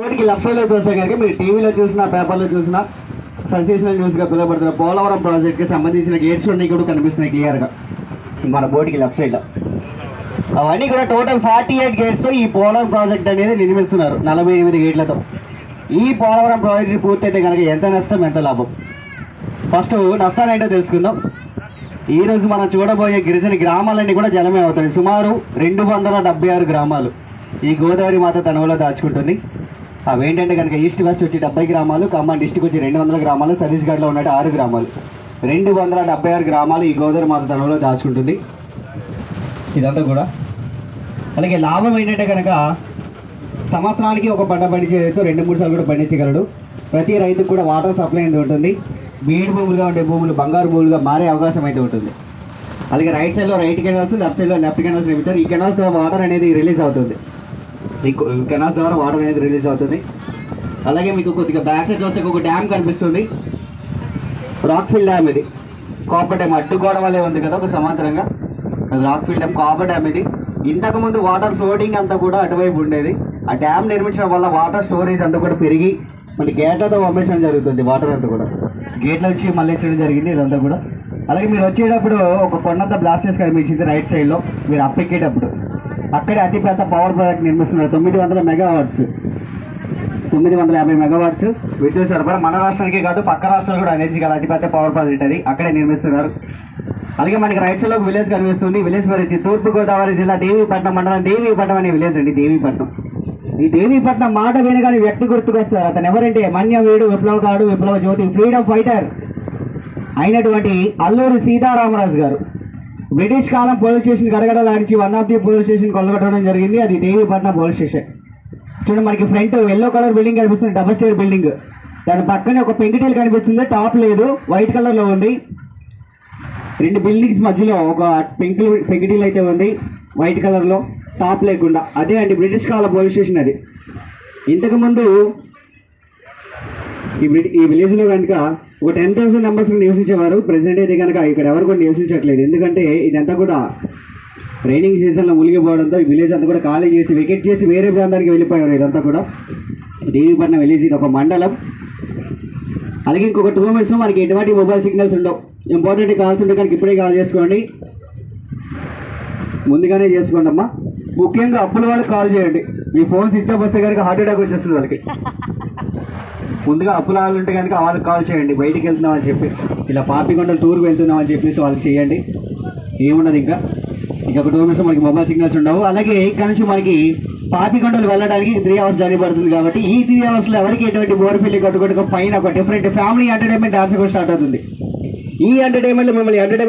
కోటికి లక్షల్లో చూస్తే కనుక మీరు టీవీలో చూసినా పేపర్లో చూసినా సెన్సేషనల్ న్యూస్గా పిలువబడుతున్న పోలవరం ప్రాజెక్ట్కి సంబంధించిన గేట్స్ అన్నీ కూడా కనిపిస్తున్నాయి క్లియర్గా. మన బోర్డుకి లెఫ్ట్ సైడ్లో. అవన్నీ కూడా టోటల్ ఫార్టీ ఎయిట్ గేట్స్ ఈ పోలవరం ప్రాజెక్ట్ అనేది నిర్మిస్తున్నారు నలభై ఎనిమిది గేట్లతో. ఈ పోలవరం ప్రాజెక్ట్ పూర్తయితే కనుక ఎంత నష్టం ఎంత లాభం? ఫస్ట్ నష్టాలు ఏంటో తెలుసుకుందాం. ఈ రోజు మనం చూడబోయే గిరిజన గ్రామాలన్నీ కూడా జలమే అవుతాయి సుమారు రెండు వందల డెబ్బై ఆరు గ్రామాలు ఈ గోదావరి మాత తనవలో దాచుకుంటుంది అవేంటంటే కనుక ఈస్ట్ వెస్ట్ వచ్చి డెబ్బై గ్రామాలు ఖమ్మం డిస్టిక్ వచ్చి రెండు వందల గ్రామాలు సతీష్గఢ్లో ఉన్నట్టు ఆరు గ్రామాలు. రెండు వందల డెబ్బై ఆరు గ్రామాలు ఈ గోదావరి మాత తనవలో దాచుకుంటుంది. ఇదంతా కూడా. అలాగే లాభం ఏంటంటే కనుక సంవత్సరానికి ఒక పంట పండించేది రెండు మూడు సార్లు కూడా పండించగలడు. ప్రతి రైతుకు కూడా వాటర్ సప్లై అనేది ఉంటుంది. బీడు భూములుగా ఉండే భూములు బంగారు భూములుగా మారే అవకాశం అయితే ఉంటుంది. అలాగే రైట్ సైడ్లో రైట్ కెనాల్స్ లెఫ్ట్ సైడ్లో లెఫ్ట్ కెనాల్స్ నిర్మించారు ఈ కెనాల్స్ వాటర్ అనేది రిలీజ్ అవుతుంది. మీకు కెనాల్ ద్వారా వాటర్ అనేది రిలీజ్ అవుతుంది. అలాగే మీకు కొద్దిగా బ్యాక్ సైడ్ చూస్తే ఒక డ్యామ్ కనిపిస్తుంది. రాక్ఫిల్ డ్యామ్ ఇది. కాపర్ డ్యామ్ అడ్డుగోడ వల్లే ఉంది కదా ఒక సమాంతరంగా. అది డ్యామ్ కాపర్ డ్యామ్ ఇది. ఇంతకుముందు వాటర్ ఫ్లోటింగ్ అంతా కూడా అటువైపు ఉండేది. ఆ డ్యామ్ నిర్మించడం వల్ల వాటర్ స్టోరేజ్ అంతా కూడా పెరిగి మళ్ళీ గేట్లతో పంపించడం జరుగుతుంది వాటర్ అంతా కూడా. గేట్ల వచ్చి మళ్ళించడం జరిగింది ఇదంతా కూడా. అలాగే మీరు వచ్చేటప్పుడు ఒక కొండంతా బ్లాస్టర్స్ కనిపించింది రైట్ సైడ్లో మీరు అప్పెక్కేటప్పుడు. అక్కడే అతిపెద్ద పవర్ ప్రాజెక్ట్ నిర్మిస్తున్నారు. తొమ్మిది వందల మెగావాట్స్ తొమ్మిది వందల యాభై మెగావాట్స్ విద్యుత్ సరఫరా మన రాష్ట్రానికి కాదు పక్క రాష్ట్రాలు కూడా ఎనర్జీ గల అతిపెద్ద పవర్ ప్రాజెక్ట్ అది అక్కడే నిర్మిస్తున్నారు. అలాగే మనకి రైట్ సైడ్లో విలేజ్ కనిపిస్తుంది. విలేజ్ పేరు వచ్చి తూర్పు గోదావరి జిల్లా దేవీపట్నం మండలం దేవీపట్నం అనే విలేజ్ అండి దేవీపట్నం. ఈ దేవీపట్నం మాట వినగానే వ్యక్తి గుర్తుకొస్తారు. అతను ఎవరంటే మన్యవీడు విప్లవకారుడు విప్లవ జ్యోతి ఫ్రీడమ్ ఫైటర్ అయినటువంటి అల్లూరి సీతారామరాజు గారు. బ్రిటిష్ కాలం police station గడగడలాడించి one of the police station కొలగొట్టడం జరిగింది. అది దేవీపట్నం పోలీస్ స్టేషన్. చూడండి మనకి ఫ్రంట్ ఎల్లో కలర్ బిల్డింగ్ కనిపిస్తుంది డబల్ స్టేర్ బిల్డింగ్ దాని పక్కనే ఒక పెంకిటీలు కనిపిస్తుంది టాప్ లేదు వైట్ కలర్లో ఉంది. రెండు బిల్డింగ్స్ మధ్యలో ఒక పెంకులు పెంకిటీలు అయితే ఉంది వైట్ కలర్లో టాప్ లేకుండా. అదే అండి బ్రిటిష్ కాలం పోలీస్ స్టేషన్ అది. ఇంతకుముందు ఈ బ్రిటి- ఈ విలేజ్లో కనుక ఒక టెన్ థౌసండ్ మెంబర్స్ నివసించేవారు. ప్రెసెంట్ అయితే కనుక ఇక్కడ ఎవరు కూడా నివసించట్లేదు. ఎందుకంటే ఇదంతా కూడా ట్రైనింగ్ సీజన్లో మునిగిపోవడంతో ఈ విలేజ్ అంతా కూడా ఖాళీ చేసి వెకెట్ చేసి వేరే ప్రాంతానికి వెళ్ళిపోయారు ఇదంతా కూడా. దేవీపట్నం విలేజ్ ఇది ఒక మండలం. అలాగే ఇంకొక టూ మినిట్స్ మనకి ఎటువంటి మొబైల్ సిగ్నల్స్ ఉండవు. ఇంపార్టెంట్ కాల్స్ ఉంటే కనుక ఇప్పుడే కాల్ చేసుకోండి. ముందుగానే చేసుకోండి అమ్మా. ముఖ్యంగా అప్పుల వాళ్ళకి కాల్ చేయండి. మీ ఫోన్ స్విచ్ ఆఫ్ వస్తే కనుక హార్ట్ అటాక్ వచ్చేస్తుంది వాళ్ళకి. ముందుగా అప్పుల వాళ్ళు ఉంటే కనుక వాళ్ళకి కాల్ చేయండి. బయటికి వెళ్తున్నామని చెప్పి ఇలా పాపికొండలు టూర్కి వెళ్తున్నామని చెప్పేసి వాళ్ళకి చేయండి. ఏమున్నది ఇంకా? ఇంకా ఒక టూ మినిట్స్ మనకి మొబైల్ సిగ్నల్స్ ఉండవు. అలాగే ఇక్కడ నుంచి మనకి పాపికొండలు వెళ్ళడానికి త్రీ అవర్స్ జర్నీ పడుతుంది కాబట్టి ఈ త్రీ అవర్స్లో ఎవరికి ఎటువంటి బోర్ఫిల్లి కొట్టుకొట్టుకు పైన ఒక డిఫరెంట్ ఫ్యామిలీ ఎంటర్టైన్మెంట్ డాన్స్ కూడా స్టార్ట్ అవుతుంది. ఈ ఎంటర్టైన్మెంట్లో మిమ్మల్ని ఎంటర్టైన్మెంట్